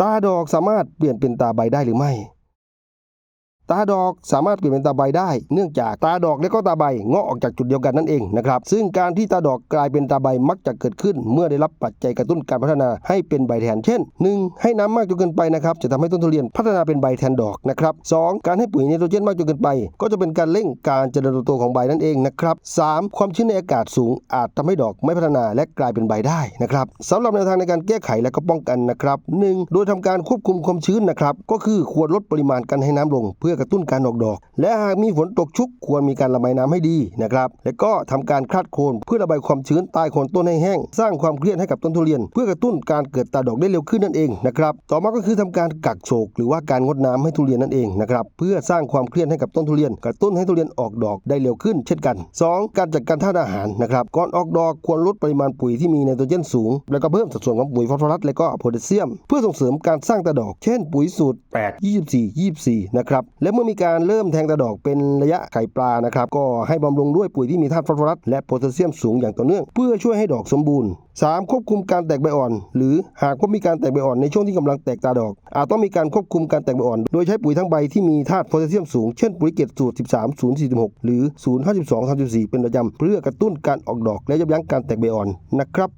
ตาดอกสามารถเปลี่ยนเป็นตาใบได้หรือไม่ ตาดอกสามารถเปลี่ยนเป็นตาใบได้ เนื่องจากตาดอกและก็ตาใบงาะออกจากจุดเดียวกันนั่นเองนะครับซึ่งการที่ตาดอกกลายเป็นตาใบมักจะเกิดขึ้น เมื่อได้รับปัจจัยกระตุ้นการพัฒนาให้เป็นใบแทน เช่น 1. ให้น้ำมากจนเกินไปนะครับจะทำให้ต้นทุเรียนพัฒนาเป็นใบแทนดอกนะครับ 2. การให้ปุ๋ยไนโตรเจนมากจนเกินไป ก็จะเป็นการเร่งการเจริญเติบโตของใบนั่นเองนะครับ 3. ความชื้นในอากาศสูงอาจทำให้ดอกไม่พัฒนาและกลายเป็นใบได้นะครับสำหรับแนวทางในการแก้ไขและก็ป้องกันนะครับ 1. โดยทำการควบคุมความชื้นนะครับก็คือควรลดปริมาณการให้น้ำลงเพื่อกระตุ้นการออกดอก และหากมีฝนตกชุกควรมีการระบายน้ำให้ดีนะครับและก็ทำการคลาดโคนเพื่อระบายความชื้นใต้โคนต้นให้แห้ง สร้างความเครียดให้กับต้นทุเรียน เพื่อกระตุ้นการเกิดตาดอกได้เร็วขึ้นนั่นเองนะครับต่อมาก็คือทำการกักโศกหรือว่าการงดน้ำให้ทุเรียนนั่นเองนะครับเพื่อสร้างความเครียดให้กับต้นทุเรียน กระตุ้นให้ทุเรียนออกดอกได้เร็วขึ้น เช่นกัน 2. การจัดการธาตุอาหารนะครับก่อนออกดอกควรลดปริมาณปุ๋ยที่มีไนโตรเจนสูง แล้วก็เพิ่มสัดส่วนของปุ๋ยฟอสฟอรัสและก็โพแทสเซียม เพื่อส่งเสริมการสร้างตาดอก เช่น ปุ๋ยสูตร 8 24 24นะครับและและเมื่อมีการเริ่มแทงตาดอกเป็นระยะไข่ปลานะครับก็ให้บำรุงด้วยปุ๋ยที่มีธาตุฟอสฟอรัสและโพแทสเซียมสูงอย่างต่อเนื่อง เพื่อช่วยให้ดอกสมบูรณ์ 3. ควบคุมการแตกใบอ่อน หรือหากพบมีการแตกใบอ่อนในช่วงที่กำลังแตกตาดอก อาจต้องมีการควบคุมการแตกใบอ่อน โดยใช้ปุ๋ยทั้งใบที่มีธาตุโพแทสเซียมสูง เช่นปุ๋ยเกรดสูตร 13 046 หรือ 0 52 34 เป็นประจำเพื่อกระตุ้นการออกดอกและยับยั้งการแตกใบอ่อนนะครับ